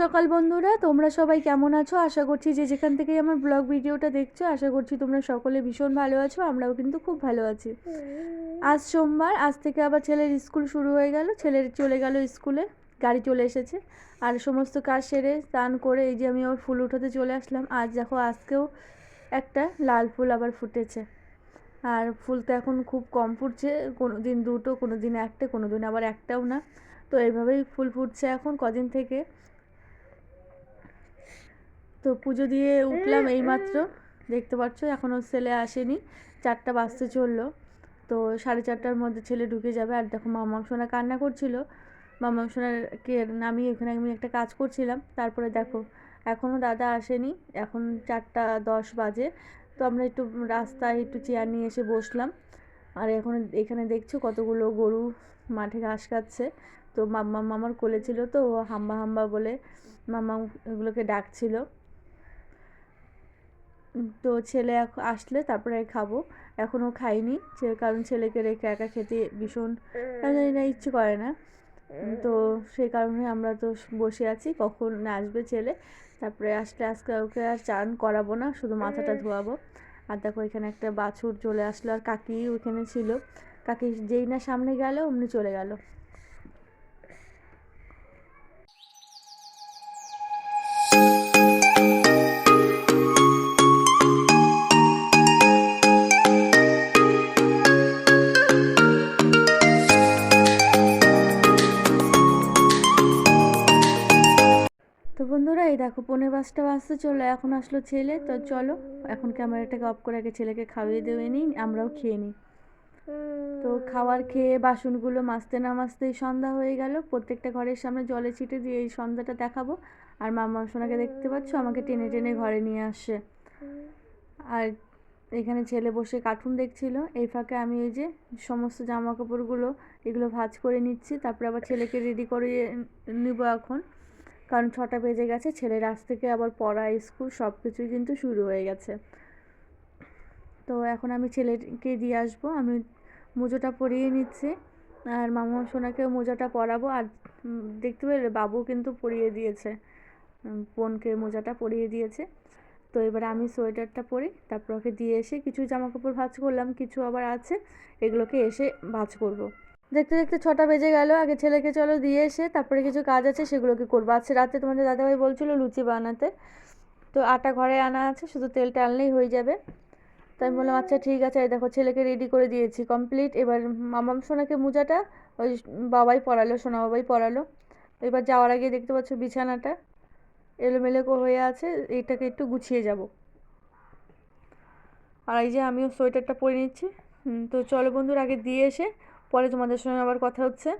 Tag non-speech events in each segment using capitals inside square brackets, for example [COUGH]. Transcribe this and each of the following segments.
সকাল বন্ধুরা, তোমরা সবাই কেমন আছো? আশা করছি যে যেখান থেকেই আমার ব্লগ ভিডিওটা দেখছ, আশা করছি তোমরা সকলে ভীষণ ভালো আছো, আমরাও কিন্তু খুব ভালো আছি। আজ সোমবার, আজ থেকে আবার ছেলের স্কুল শুরু হয়ে গেল, ছেলের চলে গেল স্কুলে, গাড়ি চলে এসেছে। আর সমস্ত কাজ সেরে স্নান করে এই যে আমি ওর ফুল উঠোতে চলে আসলাম। আজ দেখো আজকেও একটা লাল ফুল আবার ফুটেছে। আর ফুল তো এখন খুব কম ফুটছে কোনো দিন দুটো কোনো দিন একটা কোনো দিন আবার একটাও না। তো এইভাবেই ফুল ফুটছে এখন কদিন থেকে। তো পুজো দিয়ে উঠলাম এইমাত্র। দেখতে পাচ্ছ এখনও ছেলে আসেনি। চারটা বাজতে চলল। তো সাড়ে চারটার মধ্যে ছেলে ঢুকে যাবে। আর দেখো মামাম সোনা কান্না করছিল। মামাম সোনাকে নামিয়ে এখানে আমি একটা কাজ করছিলাম। তারপরে দেখো এখনও দাদা আসেনি। এখন চারটা দশ বাজে। তো আমরা একটু রাস্তায় একটু চেয়ার নিয়ে এসে বসলাম। আর এখন এখানে দেখছ কতগুলো গরু মাঠে ঘাস খাচ্ছে। তো মাম্মা মামার কোলে ছিল তো ও হাম্বা হাম্বা বলে মামা এগুলোকে ডাকছিল। তো ছেলে আসলে তারপরে খাব। এখনও খাইনি সে- কারণ ছেলেকে রেখে একা খেতে ভীষণ জানি না ইচ্ছে করে না। তো সেই কারণে আমরা তো বসে আছি কখন আসবে ছেলে। তারপরে আসলে আজকে ওকে আর চান করাবো না শুধু মাথাটা ধোয়াবো। আর দেখো এখানে একটা বাছুর চলে আসলো আর কাকি ওইখানে ছিল। কাকি যেই না সামনে গেল অমনি চলে গেল। তো বন্ধুরা, এই দেখো পনেরো পাঁচটা বাজতে চলো এখন আসলো ছেলে। তো চলো, এখন ক্যামেরাটাকে অফ করে আগে ছেলেকে খাইয়ে দেওয়ে নিই, আমরাও খেয়ে নিই। তো খাবার খেয়ে বাসনগুলো মাজতে না মাজতেই সন্ধ্যা হয়ে গেল। প্রত্যেকটা ঘরের সামনে জলে ছিটে দিয়ে এই সন্ধ্যাটা দেখাবো। আর মামা সোনাকে দেখতে পাচ্ছ, আমাকে টেনে টেনে ঘরে নিয়ে আসছে আর এখানে ছেলে বসে কার্টুন দেখছিল। এই ফাঁকে আমি এই যে সমস্ত জামা কাপড়গুলো এগুলো ভাজ করে নিচ্ছি। তারপরে আবার ছেলেকে রেডি করে নিব এখন। কারণ ছটা বেজে গেছে, ছেলের আজ থেকে আবার পড়া, স্কুল সব কিছুই কিন্তু শুরু হয়ে গেছে তো এখন আমি ছেলেকে দিয়ে আসব, আমি মোজোটা পরিয়ে নিচ্ছি আর মামা সোনাকেও মোজাটা পরাবো আর দেখতে পেলে বাবু কিন্তু পরিয়ে দিয়েছে বোনকে মোজাটা পরিয়ে দিয়েছে তো এবার আমি সোয়েটারটা পরি, তারপর ওকে দিয়ে এসে কিছু জামা কাপড় ভাঁজ করলাম, কিছু আবার আছে, এগুলোকে এসে ভাঁজ করব। দেখতে দেখতে ছটা বেজে গেল। আগে ছেলেকে চলো দিয়ে এসে তারপরে কিছু কাজ আছে, সেগুলোকে করব। আজকে রাতে তোমাদের দাদাভাই বলছিল লুচি বানাতে। তো আটা ঘরে আনা আছে, শুধু তেলটা আনলেই হয়ে যাবে। তাই আমি বললাম আচ্ছা ঠিক আছে দেখো, ছেলেকে রেডি করে দিয়েছি কমপ্লিট এবার মামাম সোনাকে মোজাটা ওই বাবাই পরালো, সোনা বাবাই পরালো। এবার যাওয়ার আগে দেখতে পাচ্ছ বিছানাটা। এলোমেলো হয়ে আছে এটাকে একটু গুছিয়ে যাব। আর এই যে আমিও সোয়েটারটা পরে নিচ্ছি। তো চলো বন্ধুর, আগে দিয়ে এসে পরে তোমাদের সঙ্গে আবার কথা হচ্ছে।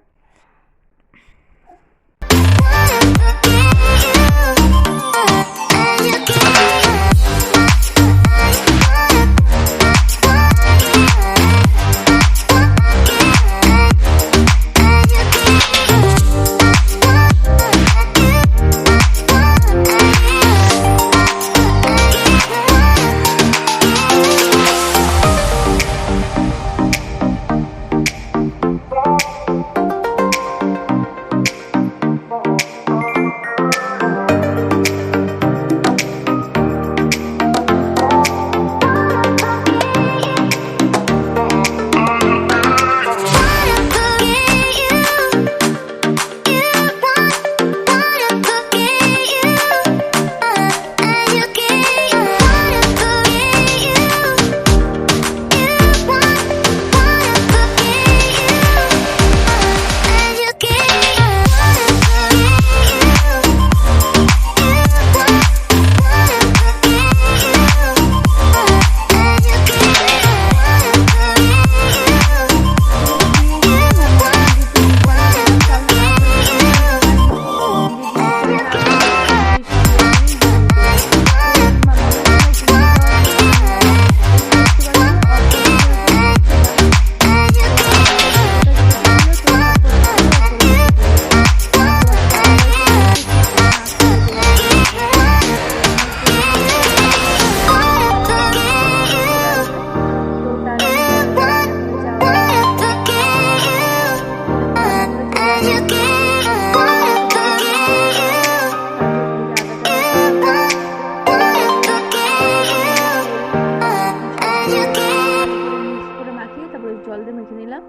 নিলাম।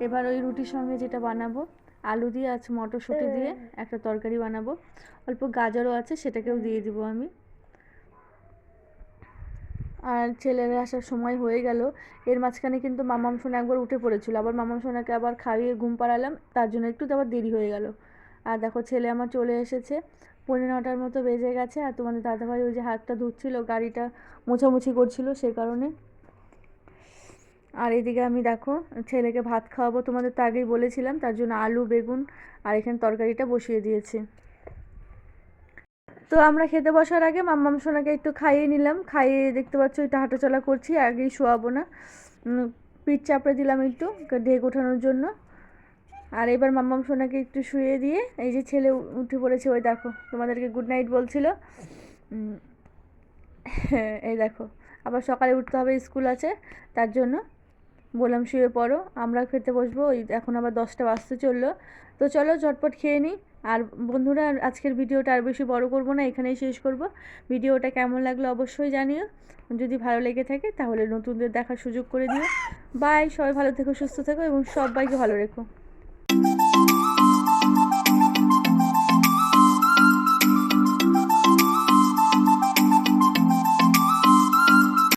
এবার ওই রুটির সঙ্গে যেটা বানাবো আলু দিয়ে আছে মটরশুঁটি দিয়ে একটা তরকারি বানাবো। অল্প গাজরও আছে সেটাকেও দিয়ে দিব আমি। আর ছেলেরা আসার সময় হয়ে গেল। এর মাঝখানে কিন্তু মামাম সোনা একবার উঠে পড়েছিল। আবার মামাম সোনাকে আবার খাইয়ে ঘুম পাড়ালাম তার জন্য একটু তো আবার দেরি হয়ে গেল। আর দেখো ছেলে আমার চলে এসেছে। পৌনে নটার মতো বেজে গেছে আর তোমাদের দাদাভাই ওই যে হাতটা ধুচ্ছিল গাড়িটা মোছামুছি করছিল সে কারণে। আর এদিকে আমি দেখো, ছেলেকে ভাত খাওয়াবো, তোমাদের তো আগেই বলেছিলাম, তার জন্য আলু, বেগুন আর এখানে তরকারিটা বসিয়ে দিয়েছি। তো আমরা খেতে বসার আগে মাম্মাম সোনাকে একটু খাইয়ে নিলাম, খাইয়ে দেখতে পাচ্ছ একটু হাঁটাচলা করছি, আগেই শোয়াবো না। পিঠ চাপড়ে দিলাম একটু ঢেক ওঠানোর জন্য। আর এবার মাম্মাম সোনাকে একটু শুয়ে দিয়ে, এই যে ছেলে উঠে পড়েছে, ওই দেখো, তোমাদেরকে গুড নাইট বলছিল। [LAUGHS] এই দেখো, আবার সকালে উঠতে হবে, স্কুল আছে, তার জন্য বললাম, শুয়ে পড়ো, আমরা খেতে বসবো। ওই এখন আবার দশটা বাজতে চলল। তো চলো ঝটপট খেয়ে নিই। আর বন্ধুরা, আজকের ভিডিওটা আর বেশি বড় করব না, এখানেই শেষ করব। ভিডিওটা কেমন লাগল অবশ্যই জানিও। যদি ভালো লেগে থাকে, তাহলে নতুনদের দেখার সুযোগ করে দিও। বাই, সবাই ভালো থেকো, সুস্থ থেকো, এবং সবাইকে ভালো রেখো।